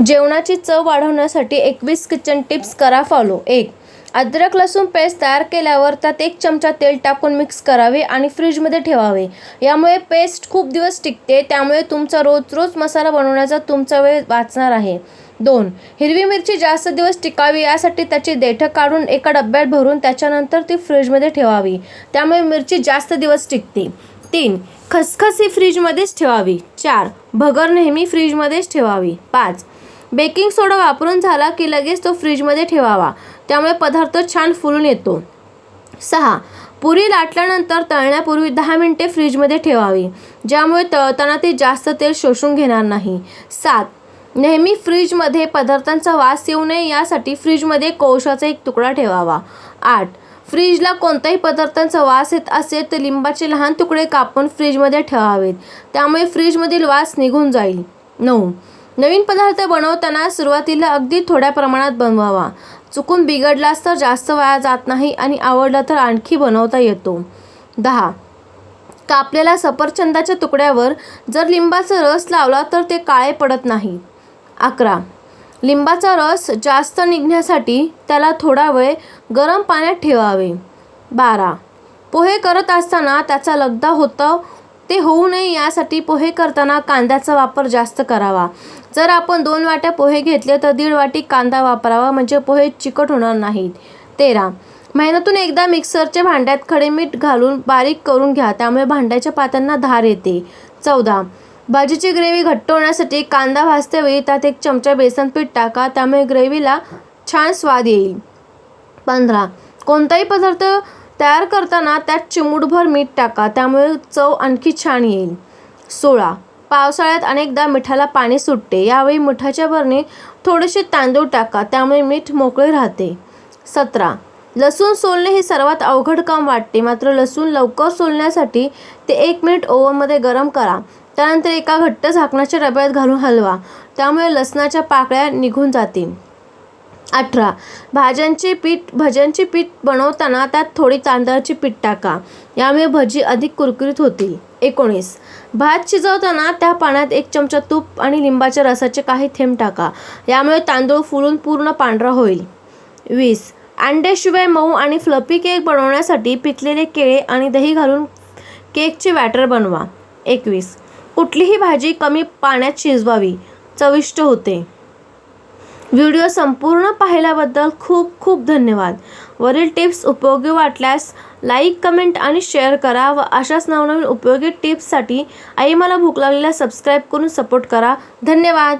जेवणाची चव वाढवण्यासाठी एकवीस किचन टिप्स करा फॉलो एक अद्रक लसूण पेस्ट तयार केल्यावर त्यात एक चमचा तेल टाकून मिक्स करावे आणि फ्रीजमध्ये ठेवावे. यामुळे पेस्ट खूप दिवस टिकते त्यामुळे तुमचा रोज रोज मसाला बनवण्याचा तुमचा वेळ वाचणार आहे. दोन हिरवी मिरची जास्त दिवस टिकावी यासाठी त्याची देठं काढून एका डब्यात भरून त्याच्यानंतर ती फ्रीजमध्ये ठेवावी. त्यामुळे मिरची जास्त दिवस टिकते. तीन खसखस ही फ्रीजमध्येच ठेवावी. चार भगर नेहमी फ्रीजमध्येच ठेवावी. पाच. बेकिंग सोडा वापरून झाला की लगेच तो फ्रीजमध्ये ठेवावा. त्यामुळे पदार्थ छान फुलून येतो. सहा. पुरी लाटल्यानंतर तळण्यापूर्वी दहा मिनिटे फ्रीजमध्ये ठेवावी. ज्यामुळे तळताना ते जास्त तेल शोषून घेणार नाही. सात. नेहमी फ्रीजमध्ये पदार्थांचा वास येऊ नये यासाठी फ्रीजमध्ये कोळशाचा एक तुकडा ठेवावा. आठ. फ्रीजला कोणत्याही पदार्थांचा वास येत असेल तर लिंबाचे लहान तुकडे कापून फ्रीजमध्ये ठेवावेत. त्यामुळे फ्रीजमधील वास निघून जाईल. नऊ. नवीन पदार्थ बनवताना सुरुवातीला अगदी थोड्या प्रमाणात बनवावा. चुकून बिघडलास तर जास्त वाया जात नाही आणि आवडला तर आणखी बनवता येतो. दहा. कापलेल्या सफरचंदाच्या तुकड्यावर जर लिंबाचा रस लावला तर ते काळे पडत नाही. अकरा. लिंबाचा रस जास्त निघण्यासाठी त्याला थोडा वेळ गरम पाण्यात ठेवावे. बारा. पोहे करत असताना त्याचा लगदा होतं ते होऊ नये यासाठी पोहे करताना कांद्याचा वापर जास्त करावा. जर आपण दोन वाट्या पोहे घेतले तर दीड वाटी कांदा वापरावा म्हणजे पोहे चिकट होणार नाहीत. तेरा. महिन्यातून एकदा मिक्सरच्या भांड्यात खडे मीठ घालून बारीक करून घ्या त्यामुळे भांड्याच्या पात्यांना धार येते. चौदा. भाजीची ग्रेव्ही घट्ट होण्यासाठी कांदा भाजतेवेळी त्यात एक चमचा बेसन पीठ टाका त्यामुळे ग्रेव्हीला छान स्वाद येईल. पंधरा कोणताही पदार्थ तयार करताना त्यात चिमूटभर मीठ टाका त्यामुळे चव आणखी छान येईल. सोळा पावसाळ्यात अनेकदा मिठाला पाणी सुटते यावेळी मिठाच्या भरणे थोडेसे तांदूळ टाका त्यामुळे मीठ मोकळे राहते. सतरा लसूण सोलणे हे सर्वात अवघड काम वाटते मात्र लसूण लवकर सोलण्यासाठी ते एक मिनिट ओव्हनमध्ये गरम करा. त्यानंतर एका घट्ट झाकणाच्या डब्यात घालून हलवा. त्यामुळे लसणाच्या पाकळ्या निघून जातील. अठरा. भाज्यांचे पीठ भज्यांचे पीठ बनवताना त्यात थोडी तांदळाची पीठ टाका. यामुळे भजी अधिक कुरकुरीत होतील. एकोणीस. भात शिजवताना त्या पाण्यात एक चमचा तूप आणि लिंबाच्या रसाचे काही थेंब टाका. यामुळे तांदूळ फुलून पूर्ण पांढरा होईल. वीस. अंड्याशिवाय मऊ आणि फ्लपी केक बनवण्यासाठी पिकलेले केळे आणि दही घालून केकचे वॅटर बनवा. एकवीस. कुठलीही भाजी कमी पाण्यात शिजवावी चविष्ट होते. व्हिडिओ संपूर्ण पाहिल्याबद्दल खूप खूप धन्यवाद. वरील टिप्स उपयोगी वाटल्यास लाईक कमेंट आणि शेअर करा व अशाच नवनवीन उपयोगी टिप्ससाठी आई मला भूक लागलेल्या सबस्क्राईब करून सपोर्ट करा. धन्यवाद.